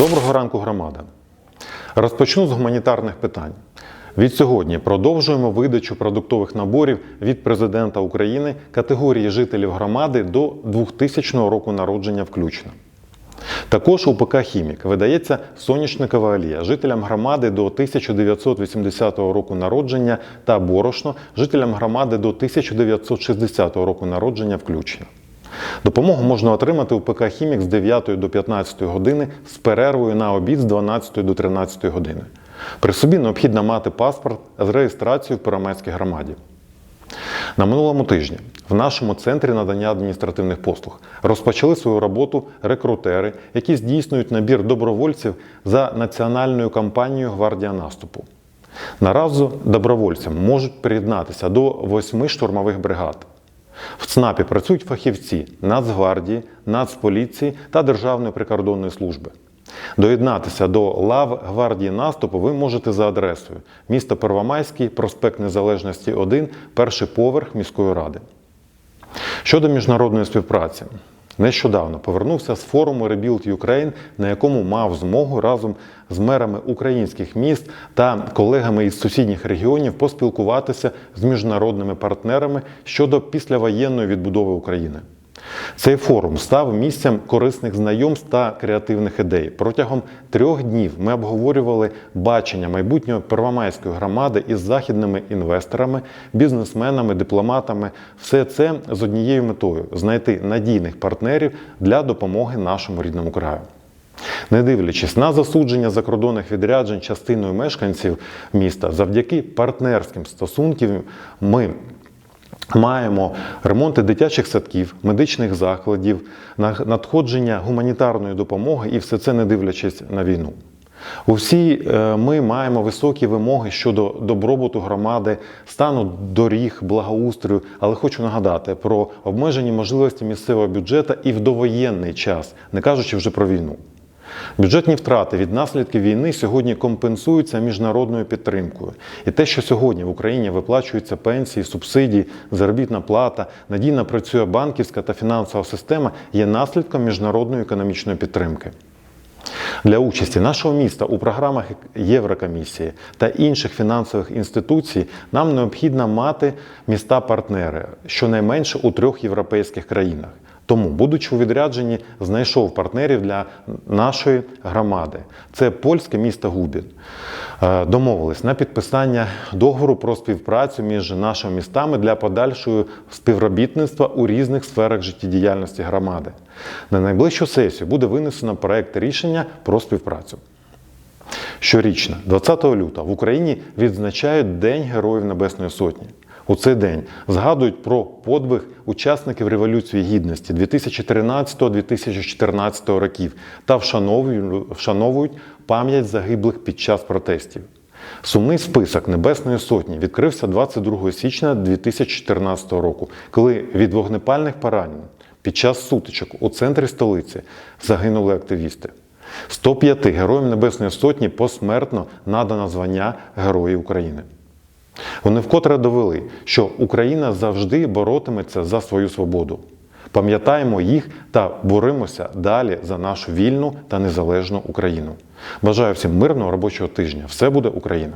Доброго ранку, громада. Розпочну з гуманітарних питань. Від сьогодні продовжуємо видачу продуктових наборів від президента України категорії жителів громади до 2000 року народження включно. Також УПК Хімік видається соняшникова олія жителям громади до 1980 року народження та борошно жителям громади до 1960 року народження включно. Допомогу можна отримати у ПК Хімік з 9 до 15 години з перервою на обід з 12 до 13 години. При собі необхідно мати паспорт з реєстрацією в Первомайській громаді. На минулому тижні в нашому центрі надання адміністративних послуг розпочали свою роботу рекрутери, які здійснюють набір добровольців за національною кампанією Гвардія наступу. Наразі добровольцям можуть приєднатися до восьми штурмових бригад. В ЦНАПі працюють фахівці Нацгвардії, Нацполіції та Державної прикордонної служби. Доєднатися до лав гвардії наступу ви можете за адресою місто Первомайський, проспект Незалежності 1, перший поверх міської ради. Щодо міжнародної співпраці, нещодавно повернувся з форуму Rebuild Ukraine, на якому мав змогу разом з мерами українських міст та колегами із сусідніх регіонів поспілкуватися з міжнародними партнерами щодо післявоєнної відбудови України. Цей форум став місцем корисних знайомств та креативних ідей. Протягом трьох днів ми обговорювали бачення майбутньої первомайської громади із західними інвесторами, бізнесменами, дипломатами. Все це з однією метою знайти надійних партнерів для допомоги нашому рідному краю. Не дивлячись на засудження закордонних відряджень частиною мешканців міста, завдяки партнерським стосункам ми Маємо ремонти дитячих садків, медичних закладів, на- надходження гуманітарної допомоги і все це не дивлячись на війну. Усі е, ми маємо високі вимоги щодо добробуту громади, стану доріг, благоустрою, але хочу нагадати про обмежені можливості місцевого бюджету і в довоєнний час, не кажучи вже про війну. Бюджетні втрати від наслідків війни сьогодні компенсуються міжнародною підтримкою. І те, що сьогодні в Україні виплачуються пенсії, субсидії, заробітна плата, надійно працює банківська та фінансова система, є наслідком міжнародної економічної підтримки. Для участі нашого міста у програмах Єврокомісії та інших фінансових інституцій нам необхідно мати міста-партнери щонайменше у трьох європейських країнах. Тому, будучи у відрядженні, знайшов партнерів для нашої громади. Це польське місто Губін. Е, Домовились на підписання договору про співпрацю між нашими містами для подальшого співробітництва у різних сферах життєдіяльності громади. На найближчу сесію буде винесено проект рішення про співпрацю. Щорічно, 20 лютого, в Україні відзначають День Героїв Небесної Сотні. У цей день згадують про подвиг учасників Революції Гідності 2013-2014 років та вшановують, пам'ять загиблих під час протестів. Сумний список Небесної Сотні відкрився 22 січня 2014 року, коли від вогнепальних поранень під час сутичок у центрі столиці загинули активісти. 105 героям Небесної Сотні посмертно надано звання Герої України. Вони вкотре довели, що Україна завжди боротиметься за свою свободу. Пам'ятаємо їх та боремося далі за нашу вільну та незалежну Україну. Бажаю всім мирного робочого тижня. Все буде Україна!